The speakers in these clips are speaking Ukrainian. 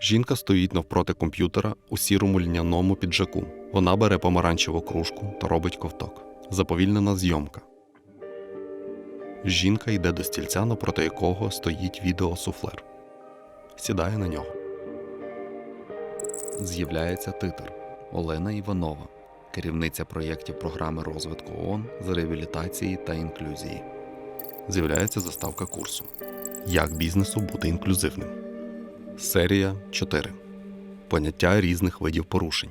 Жінка стоїть навпроти комп'ютера у сірому льняному піджаку. Вона бере помаранчеву кружку та робить ковток. Заповільнена зйомка. Жінка йде до стільця, напроти якого стоїть відеосуфлер. Сідає на нього. З'являється титр Олена Іванова, керівниця проєктів програми розвитку ООН з реабілітації та інклюзії. З'являється заставка курсу Як бізнесу бути інклюзивним. Серія 4. Поняття різних видів порушень.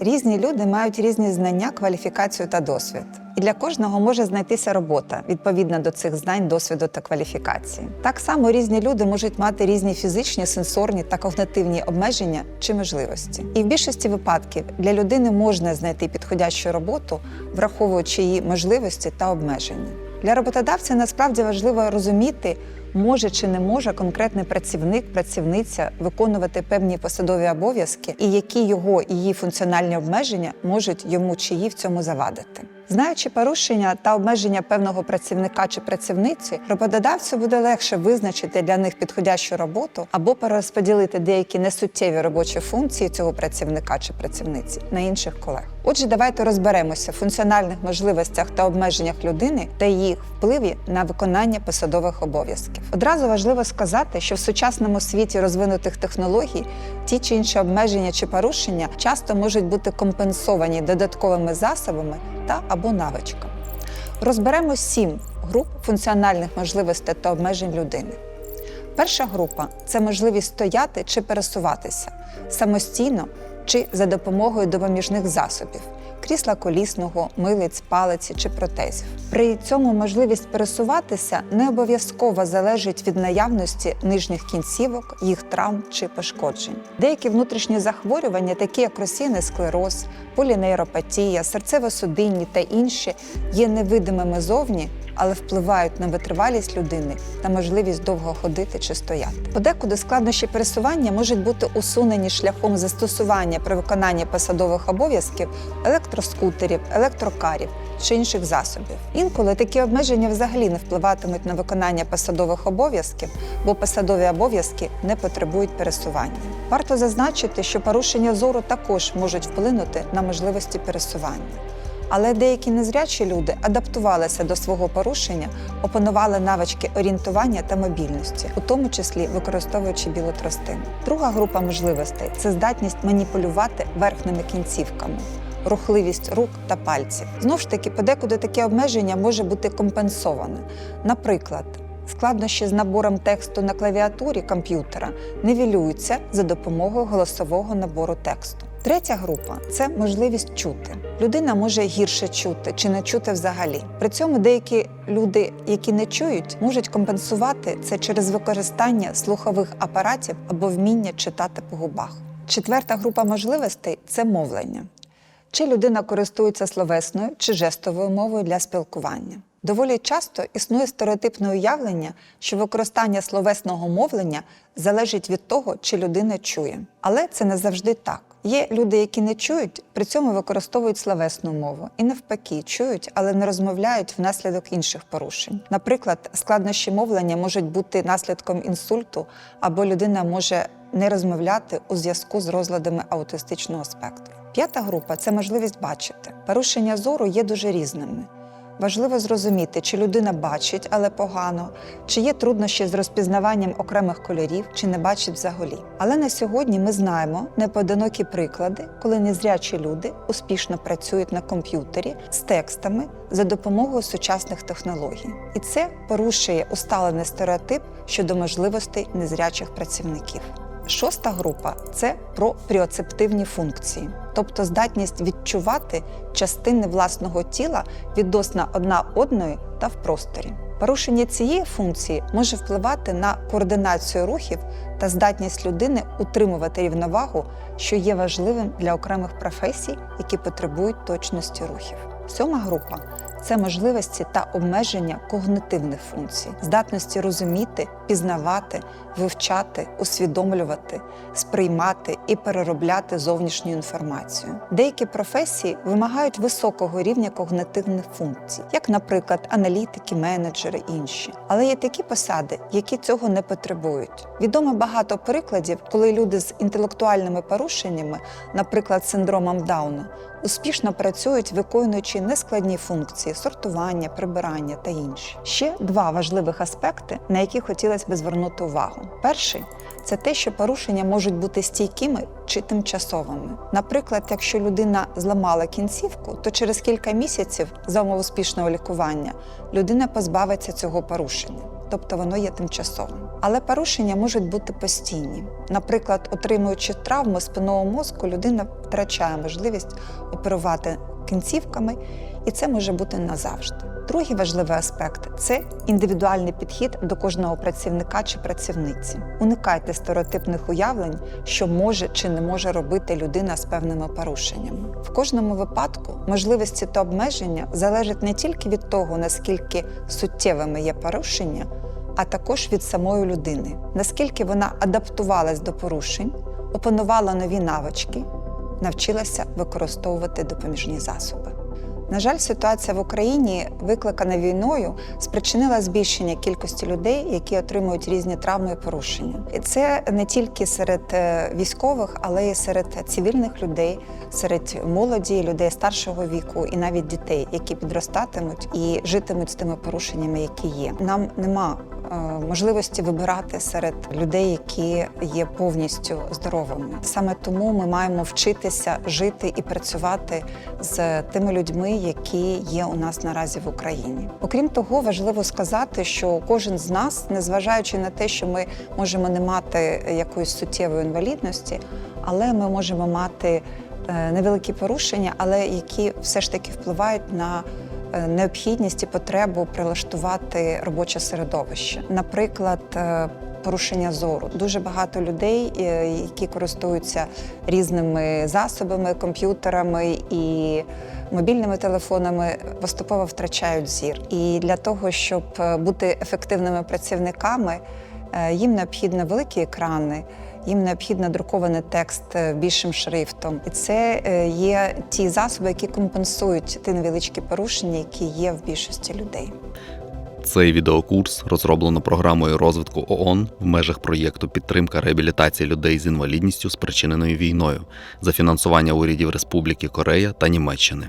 Різні люди мають різні знання, кваліфікацію та досвід. І для кожного може знайтися робота відповідна до цих знань, досвіду та кваліфікації. Так само різні люди можуть мати різні фізичні, сенсорні та когнитивні обмеження чи можливості. І в більшості випадків для людини можна знайти підходящу роботу, враховуючи її можливості та обмеження. Для роботодавця насправді важливо розуміти, може чи не може конкретний працівник, працівниця виконувати певні посадові обов'язки, і які його і її функціональні обмеження можуть йому чи їй в цьому завадити. Знаючи порушення та обмеження певного працівника чи працівниці, роботодавцю буде легше визначити для них підходящу роботу або перерозподілити деякі несуттєві робочі функції цього працівника чи працівниці на інших колег. Отже, давайте розберемося в функціональних можливостях та обмеженнях людини та їх впливі на виконання посадових обов'язків. Одразу важливо сказати, що в сучасному світі розвинутих технологій ті чи інші обмеження чи порушення часто можуть бути компенсовані додатковими засобами та або навичками. Розберемо сім груп функціональних можливостей та обмежень людини. Перша група це можливість стояти чи пересуватися самостійно чи за допомогою допоміжних засобів крісла колісного, милиць, палиці чи протезів. При цьому можливість пересуватися не обов'язково залежить від наявності нижніх кінцівок, їх травм чи пошкоджень. Деякі внутрішні захворювання, такі як російний склероз, полінейропатія, серцево-судинні та інші, є невидимими зовні, але впливають на витривалість людини та можливість довго ходити чи стояти. Подекуди складнощі пересування можуть бути усунені шляхом застосування при виконанні посадових обов'язків електроскутерів, електрокарів чи інших засобів. Інколи такі обмеження взагалі не впливатимуть на виконання посадових обов'язків, бо посадові обов'язки не потребують пересування. Варто зазначити, що порушення зору також можуть вплинути на можливості пересування. Але деякі незрячі люди адаптувалися до свого порушення, опанували навички орієнтування та мобільності, у тому числі використовуючи білу тростину. Друга група можливостей це здатність маніпулювати верхніми кінцівками. Рухливість рук та пальців. Знову ж таки, подекуди таке обмеження може бути компенсоване. Наприклад, складнощі з набором тексту на клавіатурі комп'ютера нивелюються за допомогою голосового набору тексту. Третя група це можливість чути. Людина може гірше чути чи не чути взагалі. При цьому деякі люди, які не чують, можуть компенсувати це через використання слухових апаратів або вміння читати по губах. Четверта група можливостей це мовлення. Чи людина користується словесною чи жестовою мовою для спілкування. Доволі часто існує стереотипне уявлення, що використання словесного мовлення залежить від того, чи людина чує. Але це не завжди так. Є люди, які не чують, при цьому використовують словесну мову і навпаки чують, але не розмовляють внаслідок інших порушень. Наприклад, складнощі мовлення можуть бути наслідком інсульту, або людина може не розмовляти у зв'язку з розладами аутистичного спектру. П'ята група це можливість бачити. Порушення зору є дуже різними. Важливо зрозуміти, чи людина бачить, але погано, чи є труднощі з розпізнаванням окремих кольорів, чи не бачить взагалі. Але на сьогодні ми знаємо непоодинокі приклади, коли незрячі люди успішно працюють на комп'ютері з текстами за допомогою сучасних технологій. І це порушує усталений стереотип щодо можливостей незрячих працівників. Шоста група це про пріоцептивні функції, тобто здатність відчувати частини власного тіла відносно одна одної та в просторі. Порушення цієї функції може впливати на координацію рухів та здатність людини утримувати рівновагу, що є важливим для окремих професій, які потребують точності рухів. Сьома група це можливості та обмеження когнитивних функцій, здатності розуміти, пізнавати, вивчати, усвідомлювати, сприймати і переробляти зовнішню інформацію. Деякі професії вимагають високого рівня когнитивних функцій, як, наприклад, аналітики, менеджери інші. Але є такі посади, які цього не потребують. Відомо багато прикладів, коли люди з інтелектуальними порушеннями, наприклад, синдромом Дауна, успішно працюють, виконуючи нескладні функції сортування, прибирання та інші. Ще два важливих аспекти, на які хотілося б звернути увагу. Перший це те, що порушення можуть бути стійкими чи тимчасовими. Наприклад, якщо людина зламала кінцівку, то через кілька місяців за умов успішного лікування людина позбавиться цього порушення. Тобто воно є тимчасовим. Але порушення можуть бути постійні. Наприклад, отримуючи травму спинного мозку, людина втрачає можливість оперувати кінцівками, і це може бути назавжди. Другий важливий аспект це індивідуальний підхід до кожного працівника чи працівниці. Уникайте стереотипних уявлень, що може чи не може робити людина з певними порушеннями. В кожному випадку можливості та обмеження залежать не тільки від того, наскільки суттєвими є порушення, а також від самої людини, наскільки вона адаптувалась до порушень, опанувала нові навички, навчилася використовувати допоміжні засоби. На жаль, ситуація в Україні, викликана війною, спричинила збільшення кількості людей, які отримують різні травми і порушення. І це не тільки серед е, військових, але й серед цивільних людей, серед молоді, людей старшого віку і навіть дітей, які підростатимуть і житимуть з тими порушеннями, які є. Нам нема можливості вибирати серед людей, які є повністю здоровими. Саме тому ми маємо вчитися жити і працювати з тими людьми, які є у нас наразі в Україні. Окрім того, важливо сказати, що кожен з нас, незважаючи на те, що ми можемо не мати якоїсь суттєвої інвалідності, але ми можемо мати е, невеликі порушення, але які все ж таки впливають на е, необхідність і потребу прилаштувати робоче середовище. Наприклад, е, порушення зору. Дуже багато людей, е, які користуються різними засобами, комп'ютерами і мобільними телефонами, поступово втрачають зір. І для того, щоб е, бути ефективними працівниками, е, їм необхідні великі екрани. Їм необхідно друкований текст е, більшим шрифтом, і це е, є ті засоби, які компенсують ті невеличкі порушення, які є в більшості людей. Цей відеокурс розроблено програмою розвитку ООН в межах проєкту підтримка реабілітації людей з інвалідністю, спричиненою війною за фінансування урядів Республіки Корея та Німеччини.